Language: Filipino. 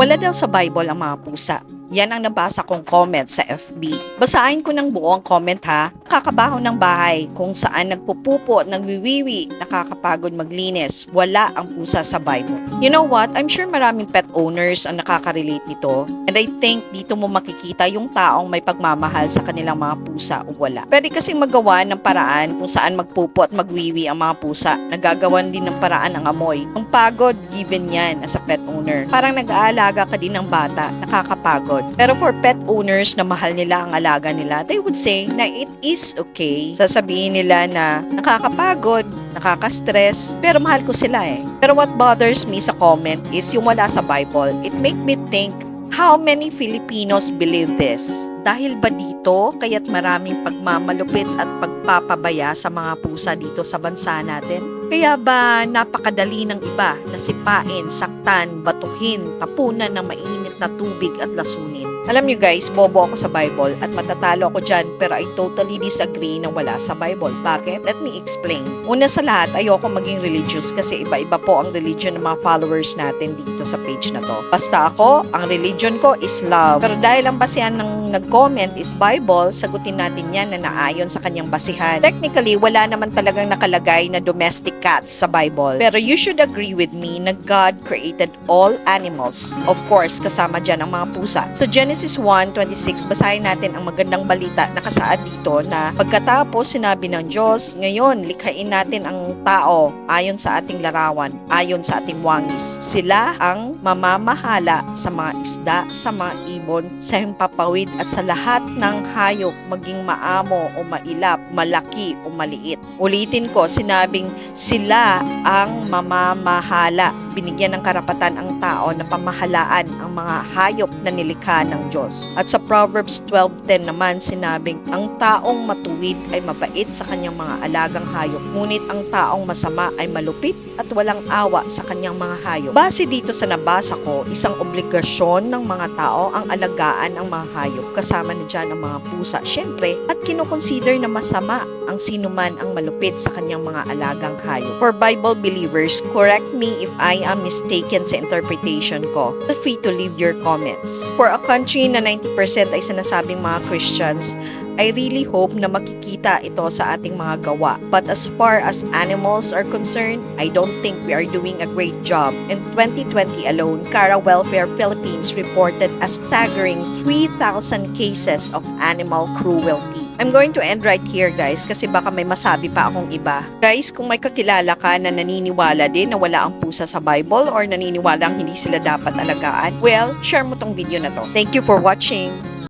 Wala daw sa Bible ang mga pusa. Yan ang nabasa kong comment sa FB. Basahin ko ng buo ang comment ha. Kakabaho ng bahay kung saan nagpupupo at nagwiwiwi, nakakapagod maglinis. Wala ang pusa sa Bible. You know what? I'm sure maraming pet owners ang nakaka-relate nito. And I think dito mo makikita yung taong may pagmamahal sa kanilang mga pusa o wala. Pwede kasing magawa ng paraan kung saan magpupo at magwiwi ang mga pusa. Nagagawan din ng paraan ang amoy. Ang pagod, given yan as a pet owner. Parang nag-aalaga ka din ng bata, nakakapagod. Pero for pet owners na mahal nila ang alaga nila, they would say na it is okay. Sasabihin nila na nakakapagod, nakaka-stress, pero mahal ko sila eh. Pero what bothers me sa comment is yung wala sa Bible. It make me think How many Filipinos believe this? Dahil ba dito kaya't maraming pagmamalupit at pagpapabaya sa mga pusa dito sa bansa natin? Kaya ba napakadali ng iba na sipain, saktan, batuhin, tapunan ng mainit na tubig at lasunin? Alam nyo guys, bobo ako sa Bible at matatalo ako dyan pero I totally disagree na wala sa Bible. Bakit? Let me explain. Una sa lahat, ayoko maging religious kasi iba-iba po ang religion ng mga followers natin dito sa page na to. Basta ako, ang religion ko is love. Pero dahil ang basehan ng nag-comment is Bible, sagutin natin yan na naayon sa kanyang basihan. Technically, wala naman talagang nakalagay na domestic cats sa Bible. Pero you should agree with me na God created all animals. Of course, kasama dyan ang mga pusa. So Genesis 1:26, basahin natin ang magandang balita na kasaad dito na pagkatapos sinabi ng Diyos, ngayon likhain natin ang tao ayon sa ating larawan, ayon sa ating wangis. Sila ang mamamahala sa mga isda, sa mga ibon, sa himpapawid at sa lahat ng hayop maging maamo o mailap, malaki o maliit. Ulitin ko, sinabing sila ang mamamahala. Binigyan ng karapatan tao na pamahalaan ang mga hayop na nilikha ng Diyos. At sa Proverbs 12.10 naman sinabing, ang taong matuwid ay mabait sa kanyang mga alagang hayop, ngunit ang taong masama ay malupit at walang awa sa kanyang mga hayop. Base dito sa nabasa ko, isang obligasyon ng mga tao ang alagaan ang mga hayop, kasama na dyan ang mga pusa, syempre, at kinukonsider na masama ang sinuman ang malupit sa kanyang mga alagang hayop. For Bible believers, correct me if I am mistaken sa interpretation ko. Feel free to leave your comments. For a country na 90% ay sinasabing mga Christians, I really hope na makikita ito sa ating mga gawa. But as far as animals are concerned, I don't think we are doing a great job. In 2020 alone, Cara Welfare Philippines reported a staggering 3,000 cases of animal cruelty. I'm going to end right here guys kasi baka may masabi pa akong iba. Guys, kung may kakilala ka na naniniwala din na wala ang pusa sa Bible or naniniwala hindi sila dapat alagaan, well, share mo tong video na to. Thank you for watching!